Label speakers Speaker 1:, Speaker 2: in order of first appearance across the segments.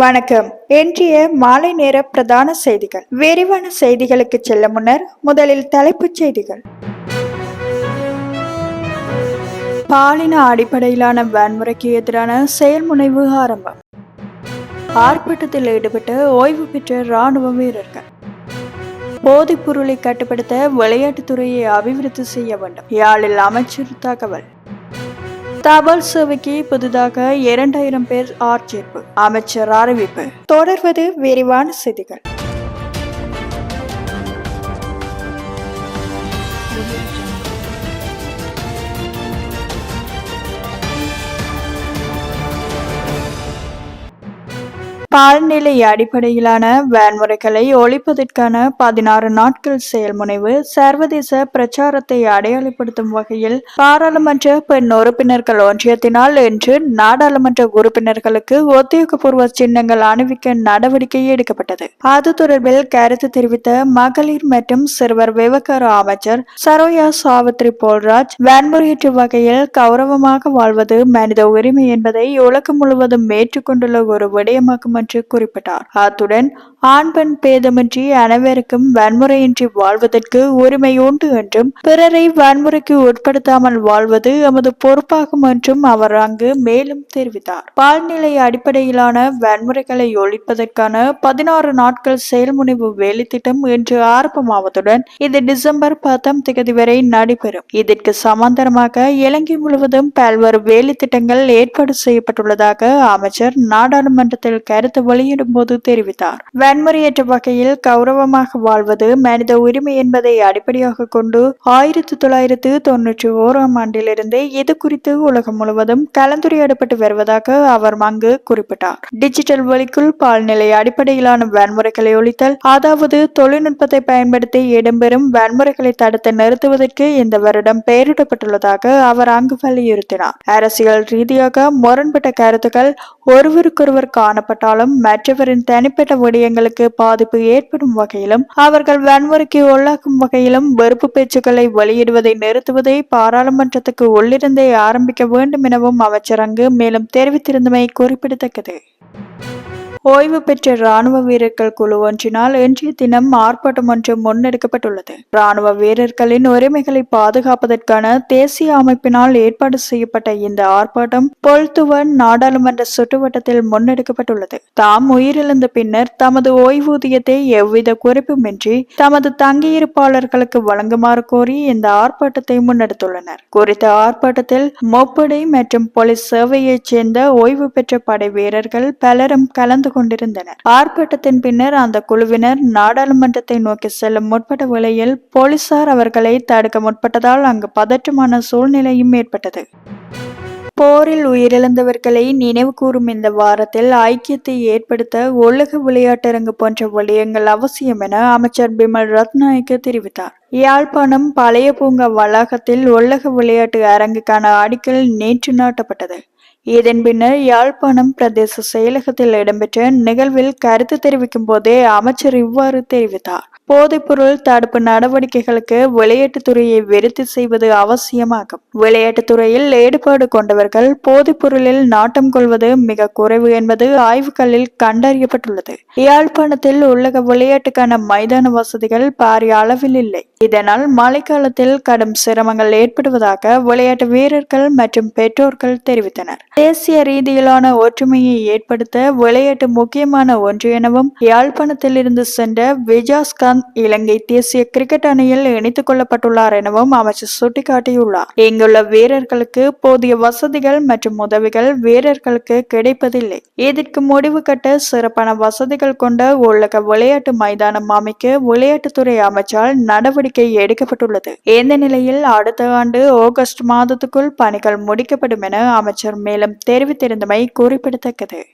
Speaker 1: வணக்கம். இன்றைய மாலை நேர பிரதான செய்திகள். விரிவான செய்திகளுக்கு செல்ல முன்னர் முதலில் தலைப்புச் செய்திகள். பாலின அடிப்படையிலான வன்முறைக்கு எதிரான செயல்முனைவு ஆரம்பம். ஆர்ப்பாட்டத்தில் ஈடுபட்டு ஓய்வு பெற்ற ராணுவ வீரர்கள். போதைப் பொருளை கட்டுப்படுத்த விளையாட்டுத்துறையை அபிவிருத்தி செய்ய வேண்டும். யாழில் அமைச்சர் தகவல். தபால் சேவைக்கு புதிதாக இரண்டாயிரம் பேர் ஆட்சேர்ப்பு. அமைச்சர் அறிவிப்பு. தொடர்வது விரிவான செய்திகள். பால்நிலை அடிப்படையிலான வன்முறைகளை ஒழிப்பதற்கான பதினாறு நாட்கள் செயல்முனைவு சர்வதேச பிரச்சாரத்தை அடையாளப்படுத்தும் வகையில் பாராளுமன்ற பெண் உறுப்பினர்கள் ஒன்றியத்தினால் இன்று நாடாளுமன்ற உறுப்பினர்களுக்கு உத்தியோகபூர்வ சின்னங்கள் அணிவிக்க நடவடிக்கை எடுக்கப்பட்டது. அது தொடர்பில் கருத்து தெரிவித்த மகளிர் மற்றும் சிறுவர் விவகார அமைச்சர் சரோயா சாவித்ரி போல்ராஜ் வன்முறையற்ற வகையில் கௌரவமாக வாழ்வது மனித உரிமை என்பதை உலகம் முழுவதும் ஏற்றுக்கொண்டுள்ள ஒரு விடயமாகும் என்று குறிப்பிட்டார். அத்துடன் ஆண் பெண் பேதமின்றி அனைவருக்கும் வன்முறையின்றி வாழ்வதற்கு உரிமை உண்டு என்றும் பிறரை வன்முறைக்கு உட்படுத்தாமல் வாழ்வது எமது பொறுப்பாகும் என்றும் அவர் அங்கு மேலும் தெரிவித்தார். பால்நிலை அடிப்படையிலான வன்முறைகளை ஒழிப்பதற்கான பதினாறு நாட்கள் செயல்முனைவு வேலைத்திட்டம் இன்று ஆரம்பமாவதுடன் இது டிசம்பர் பத்தாம் தேதி வரை நடைபெறும். இதற்கு சமாந்தரமாக இலங்கை முழுவதும் பல்வேறு வேலைத்திட்டங்கள் ஏற்பாடு செய்யப்பட்டுள்ளதாக அமைச்சர் நாடாளுமன்றத்தில் கருத்து வெளியிடும் போது தெரிவித்தார். வன்முறையற்ற வகையில் கௌரவமாக வாழ்வது மனித உரிமை என்பதை அடிப்படையாக கொண்டு ஆயிரத்தி தொள்ளாயிரத்து தொன்னூற்றி ஓராம் ஆண்டிலிருந்து இது குறித்து உலகம் முழுவதும் கலந்துரையாடப்பட்டு வருவதாக அவர் அங்கு குறிப்பிட்டார். டிஜிட்டல் வழிக்குள் பால்நிலை அடிப்படையிலான வன்முறைகளை ஒழித்தல் அதாவது தொழில்நுட்பத்தை பயன்படுத்தி இடம்பெறும் வன்முறைகளை தடுத்து நிறுத்துவதற்கு இந்த வருடம் பெயரிடப்பட்டுள்ளதாக அவர் அங்கு வலியுறுத்தினார். அரசியல் ரீதியாக முரண்பட்ட கருத்துக்கள் ஒருவருக்கொருவர் காணப்பட்டாலும் மற்றவரின் தனிப்பட்ட விடயங்களுக்கு பாதிப்பு ஏற்படும் வகையிலும் அவர்கள் வன்முறைக்கு உள்ளாக்கும் வகையிலும் வெறுப்பு பேச்சுக்களை வெளியிடுவதை நிறுத்துவதை பாராளுமன்றத்துக்கு உள்ளிருந்தே ஆரம்பிக்க வேண்டும் எனவும் அமைச்சர் அங்கு மேலும் தெரிவித்திருந்தமை குறிப்பிடத்தக்கது. ஓய்வு பெற்ற ராணுவ வீரர்கள் குழு ஒன்றினால் இன்றைய தினம் ஆர்ப்பாட்டம் ஒன்று முன்னெடுக்கப்பட்டுள்ளது. ராணுவ வீரர்களின் உரிமைகளை பாதுகாப்பதற்கான தேசிய அமைப்பினால் ஏற்பாடு செய்யப்பட்ட இந்த ஆர்ப்பாட்டம் பொல்துவன் நாடாளுமன்ற சுற்றுவட்டத்தில் முன்னெடுக்கப்பட்டுள்ளது. தாம் உயிரிழந்த பின்னர் தமது ஓய்வூதியத்தை எவ்வித குறிப்புமின்றி தமது தங்கியிருப்பாளர்களுக்கு வழங்குமாறு கோரி இந்த ஆர்ப்பாட்டத்தை முன்னெடுத்துள்ளனர். குறித்த ஆர்ப்பாட்டத்தில் மொப்படை மற்றும் போலீஸ் சேவையைச் சேர்ந்த ஓய்வு பெற்ற படை வீரர்கள் பலரும் கலந்து கொண்டிருந்தனர் ஆர்ப்பாட்டத்தின் பின்னர் அந்த குழுவினர் நாடாளுமன்றத்தை நோக்கி செல்லும் முற்பட்ட வேளையில் போலீசார் அவர்களை தடுக்க முற்பட்டதால் அங்கு பதற்றமான சூழ்நிலையும் ஏற்பட்டது. போரில் உயிரிழந்தவர்களை நினைவு கூறும் இந்த வாரத்தில் ஐக்கியத்தை ஏற்படுத்த உலக விளையாட்டரங்கு போன்ற விடயங்கள் அவசியம் என அமைச்சர் பிமல் ரத்நாயக்க தெரிவித்தார். யாழ்ப்பாணம் பழைய பூங்கா வளாகத்தில் உலக விளையாட்டு அரங்குக்கான அடிக்கல் நேற்று நாட்டப்பட்டது. இதன் பின்னர் யாழ்ப்பாணம் பிரதேச செயலகத்தில் இடம்பெற்ற நிகழ்வில் கருத்து தெரிவிக்கும் போதே அமைச்சர் இவ்வாறு தெரிவித்தார். போதைப்பொருள் தடுப்பு நடவடிக்கைகளுக்கு விளையாட்டுத்துறையை விருத்தி செய்வது அவசியமாகும். விளையாட்டுத்துறையில் ஈடுபாடு கொண்டவர்கள் போதைப்பொருளில் நாட்டம் கொள்வது மிக குறைவு என்பது ஆய்வுகளில் கண்டறியப்பட்டுள்ளது. யாழ்ப்பாணத்தில் உலக விளையாட்டுக்கான மைதான வசதிகள் பாரிய அளவில் இல்லை. இதனால் மழைக்காலத்தில் கடும் சிரமங்கள் ஏற்படுவதாக விளையாட்டு வீரர்கள் மற்றும் பெற்றோர்கள் தெரிவித்தனர். தேசிய ரீதியிலான ஒற்றுமையை ஏற்படுத்த விளையாட்டு முக்கியமான ஒன்று எனவும் யாழ்ப்பாணத்தில் இருந்து சென்ற விஜாஸ்காந்த் இலங்கை தேசிய கிரிக்கெட் அணியில் இணைத்துக் கொள்ளப்பட்டுள்ளார் எனவும் அமைச்சர் சுட்டிக்காட்டியுள்ளார். இங்குள்ள வீரர்களுக்கு போதிய வசதிகள் மற்றும் உதவிகள் வீரர்களுக்கு கிடைப்பதில்லை. இதற்கு முடிவு கட்ட சிறப்பான வசதிகள் கொண்ட உள்ளக விளையாட்டு மைதானம் அமைக்க விளையாட்டுத்துறை அமைச்சால் நடவடிக்கை எடுக்கப்பட்டுள்ளது. இந்த நிலையில் அடுத்த ஆண்டு ஆகஸ்ட் மாதத்துக்குள் பணிகள் முடிக்கப்படும் என அமைச்சர் மேலும் தெரிவித்திருந்தமை குறிப்பிடத்தக்கது.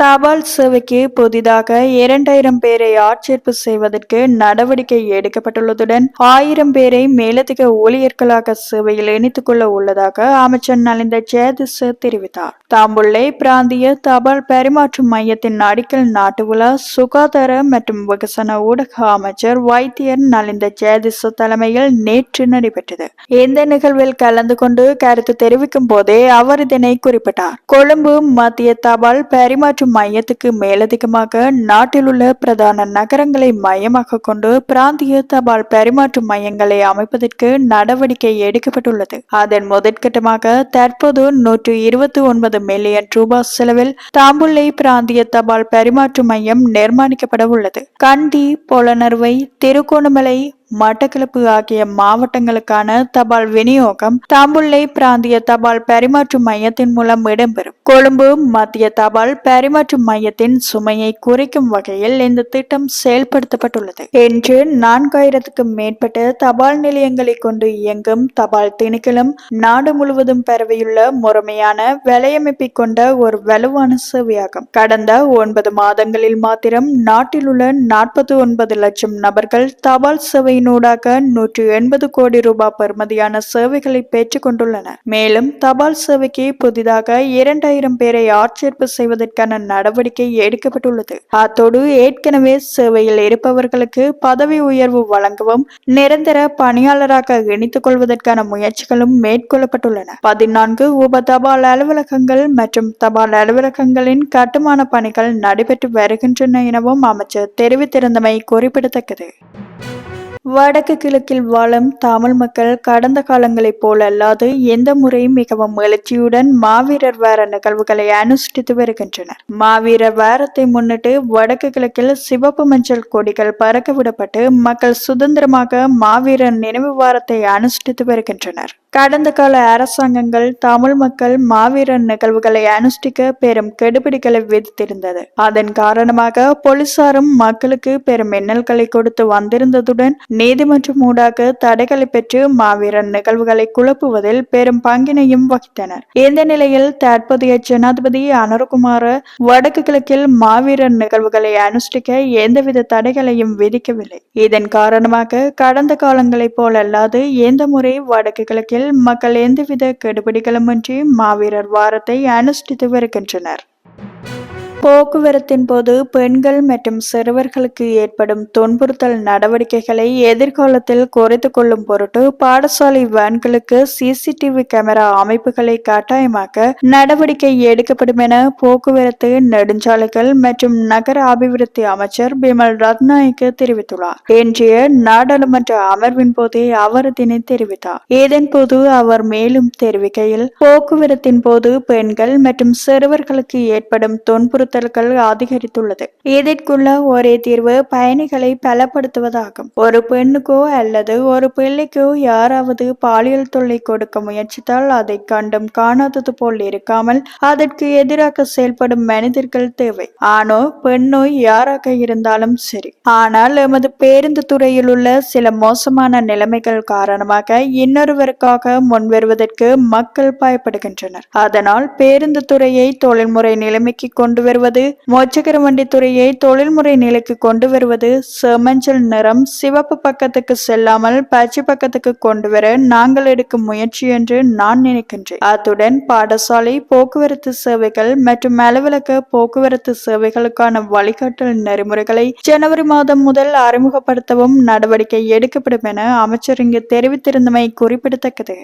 Speaker 1: தபால் சேவைக்கு புதிதாக இரண்டாயிரம் பேரை ஆட்சேர்ப்பு செய்வதற்கு நடவடிக்கை எடுக்கப்பட்டுள்ளதுடன் ஆயிரம் பேரை மேலதிக ஊழியர்களாக சேவையில் இணைத்துக் கொள்ள உள்ளதாக அமைச்சர் நலிந்த ஜெயதிச தெரிவித்தார். தாம்புள்ளை பிராந்திய தபால் பரிமாற்றும் மையத்தின் அடிக்கல் நாட்டு விழா சுகாதார மற்றும் விகசன ஊடக அமைச்சர் வைத்தியர் நலிந்த ஜெயதிச தலைமையில் நேற்று நடைபெற்றது. இந்த நிகழ்வில் கலந்து கொண்டு கருத்து தெரிவிக்கும் போதே அவர் இதனை குறிப்பிட்டார். கொழும்பு மத்திய தபால் பரிமாற்றும் மையத்துக்கு மேலதிகமாக நாட்டில் உள்ள பிரதான நகரங்களை மையமாக கொண்டு பிராந்திய தபால் பரிமாற்று மையங்களை அமைப்பதற்கு நடவடிக்கை எடுக்கப்பட்டுள்ளது. அதன் முதற்கட்டமாக தற்போது நூற்று இருபத்தி ஒன்பது மில்லியன் ரூபாய் செலவில் தாம்புள்ளை பிராந்திய தபால் பரிமாற்று மையம் நிர்மாணிக்கப்பட உள்ளது கண்டி பொலனறுவை திருகோணமலை மட்டக்களப்பு ஆகிய மாவட்டங்களுக்கான தபால் விநியோகம் தாம்புள்ளை பிராந்திய தபால் பரிமாற்று மையத்தின் மூலம் இடம்பெறும். கொழும்பு மத்திய தபால் பரிமாற்று மையத்தின் சுமையை குறைக்கும் வகையில் இந்த திட்டம் செயல்படுத்தப்பட்டுள்ளது. என்று நான்காயிரத்துக்கும் மேற்பட்ட தபால் நிலையங்களை கொண்டு இயங்கும் தபால் திணைக்களம் நாடு முழுவதும் பரவியுள்ள முறைமையான வலையமைப்பை கொண்ட ஒரு வலுவான சேவையாகும். கடந்த ஒன்பது மாதங்களில் மாத்திரம் நாட்டில் உள்ள நாற்பத்தி ஒன்பது லட்சம் நபர்கள் தபால் சேவை சேவையினூடாக நூற்றி எண்பது கோடி ரூபாய் பெறுமதியான சேவைகளை பெற்றுக் கொண்டுள்ளனர். மேலும் தபால் சேவைக்கு புதிதாக இரண்டாயிரம் பேரை ஆட்சேர்ப்பு செய்வதற்கான நடவடிக்கை எடுக்கப்பட்டுள்ளது. அத்தோடு ஏற்கனவே சேவையில் இருப்பவர்களுக்கு பதவி உயர்வு வழங்கவும் நிரந்தர பணியாளராக இணைத்துக் கொள்வதற்கான முயற்சிகளும் மேற்கொள்ளப்பட்டுள்ளன. பதினான்கு உப தபால் அலுவலகங்கள் மற்றும் தபால் அலுவலகங்களின் கட்டுமான பணிகள் நடைபெற்று வருகின்றன எனவும் அமைச்சர் தெரிவித்திருந்தமை குறிப்பிடத்தக்கது. வடக்கு கிழக்கில் வாழும் தமிழ் மக்கள் கடந்த காலங்களைப் போல் அல்லாது எந்த முறையும் மிகவும் எழுச்சியுடன் மாவீரர் வார நிகழ்வுகளை அனுஷ்டித்து வருகின்றனர். மாவீரர் வாரத்தை முன்னிட்டு வடக்கு கிழக்கில் சிவப்பு மஞ்சள் கொடிகள் பறக்க விடப்பட்டு மக்கள் சுதந்திரமாக மாவீரர் நினைவு வாரத்தை அனுஷ்டித்து வருகின்றனர். கடந்த கால அரசாங்கங்கள் தமிழ் மக்கள் மாவீரன் நிகழ்வுகளை அனுஷ்டிக்க பெரும் கெடுபிடிகளை விதித்திருந்தது. அதன் காரணமாக போலீசாரும் மக்களுக்கு பெரும் மின்னல்களை கொடுத்து வந்திருந்ததுடன் நீதிமன்றம் ஊடாக தடைகளை பெற்று மாவீரன் நிகழ்வுகளை குழப்புவதில் பெரும் பங்கினையும் வகித்தனர். இந்த நிலையில் தற்போதைய ஜனாதிபதி அனுரகுமார வடக்கு கிழக்கில் மாவீரன் நிகழ்வுகளை அனுஷ்டிக்க எந்தவித தடைகளையும் விதிக்கவில்லை. இதன் காரணமாக கடந்த காலங்களைப் போலல்லாது எந்த முறை வடக்கு கிழக்கில் மக்கள் எந்தவித கெடுபிடிகளுமின்றி மாவீரர் வாரத்தை அனுஷ்டித்து வருகின்றனர். போக்குவரத்தின் போது பெண்கள் மற்றும் சிறுவர்களுக்கு ஏற்படும் துன்புறுத்தல் நடவடிக்கைகளை எதிர்காலத்தில் குறைத்து கொள்ளும் பொருட்டு பாடசாலை வேன்களுக்கு சிசிடிவி கேமரா அமைப்புகளை கட்டாயமாக்க நடவடிக்கை எடுக்கப்படும் என போக்குவரத்து நெடுஞ்சாலைகள் மற்றும் நகர அபிவிருத்தி அமைச்சர் பிமல் ரத்நாயக்கு தெரிவித்துள்ளார். இன்றைய நாடாளுமன்ற அமர்வின் போதே அவர் இதனை தெரிவித்தார். இதன் போது அவர் மேலும் தெரிவிக்கையில் போக்குவரத்தின் போது பெண்கள் மற்றும் சிறுவர்களுக்கு ஏற்படும் துன்புறுத்தல் அச்சுறுத்தல்கள் அதிகரித்துள்ளது. இதற்குள்ள ஒரே தீர்வு பயணிகளை பலப்படுத்துவதாகும். ஒரு பெண்ணுக்கோ அல்லது ஒரு பிள்ளைக்கோ யாராவது பாலியல் தொல்லை கொடுக்க முயற்சித்தால் அதை கண்டும் காணாதது போல் இருக்காமல் அதற்கு எதிராக செயல்படும் மனிதர்கள் தேவை. ஆணோ பெண்ணோ யாராக இருந்தாலும் சரி. ஆனால் எமது பேருந்து துறையில் உள்ள சில மோசமான நிலைமைகள் காரணமாக இன்னொருவருக்காக முன்வருவதற்கு மக்கள் பயப்படுகின்றனர். அதனால் பேருந்து துறையை தொழில்முறை நிலைமைக்கு கொண்டு வரும் வருவது. மோச்சகர துறையை தொழில்முறை நிலைக்கு கொண்டு வருவது. செமஞ்சள் நிறம் சிவப்பு பக்கத்துக்கு செல்லாமல் பச்சை பக்கத்துக்கு கொண்டு வர நாங்கள் எடுக்கும் முயற்சி என்று நான் நினைக்கின்றேன். அத்துடன் பாடசாலை போக்குவரத்து சேவைகள் மற்றும் அலுவலக போக்குவரத்து சேவைகளுக்கான வழிகாட்டல் நெறிமுறைகளை ஜனவரி மாதம் முதல் அறிமுகப்படுத்தவும் நடவடிக்கை எடுக்கப்படும் என அமைச்சர் இங்கு தெரிவித்திருந்தமை குறிப்பிடத்தக்கது.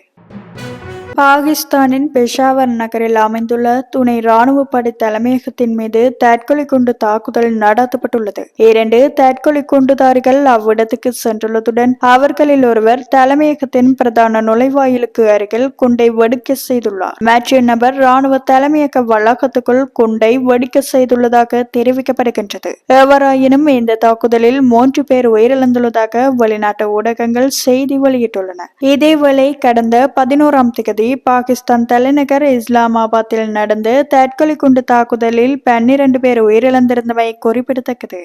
Speaker 1: பாகிஸ்தானின் பெஷாவர் நகரில் அமைந்துள்ள துணை ராணுவ படை தலைமையகத்தின் மீது தற்கொலை குண்டு தாக்குதல் நடத்தப்பட்டுள்ளது. இரண்டு தற்கொலை குண்டுதாரிகள் அவ்விடத்துக்கு சென்றுள்ளதுடன் அவர்களில் ஒருவர் தலைமையகத்தின் பிரதான நுழைவாயிலுக்கு அருகில் குண்டை வெடிக்க செய்துள்ளார். மற்ற நபர் ராணுவ தலைமையக வளாகத்துக்குள் குண்டை வெடிக்க செய்துள்ளதாக தெரிவிக்கப்படுகின்றது. எவராயினும் இந்த தாக்குதலில் மூன்று பேர் உயிரிழந்துள்ளதாக வெளிநாட்டு ஊடகங்கள் செய்தி வெளியிட்டுள்ளன. இதேவேளை கடந்த பதினோராம் திகதி பாகிஸ்தான் தலைநகர் இஸ்லாமாபாத்தில் நடந்த தற்கொலை குண்டு தாக்குதலில் பன்னிரண்டு பேர் உயிரிழந்திருந்தமை குறிப்பிடத்தக்கது.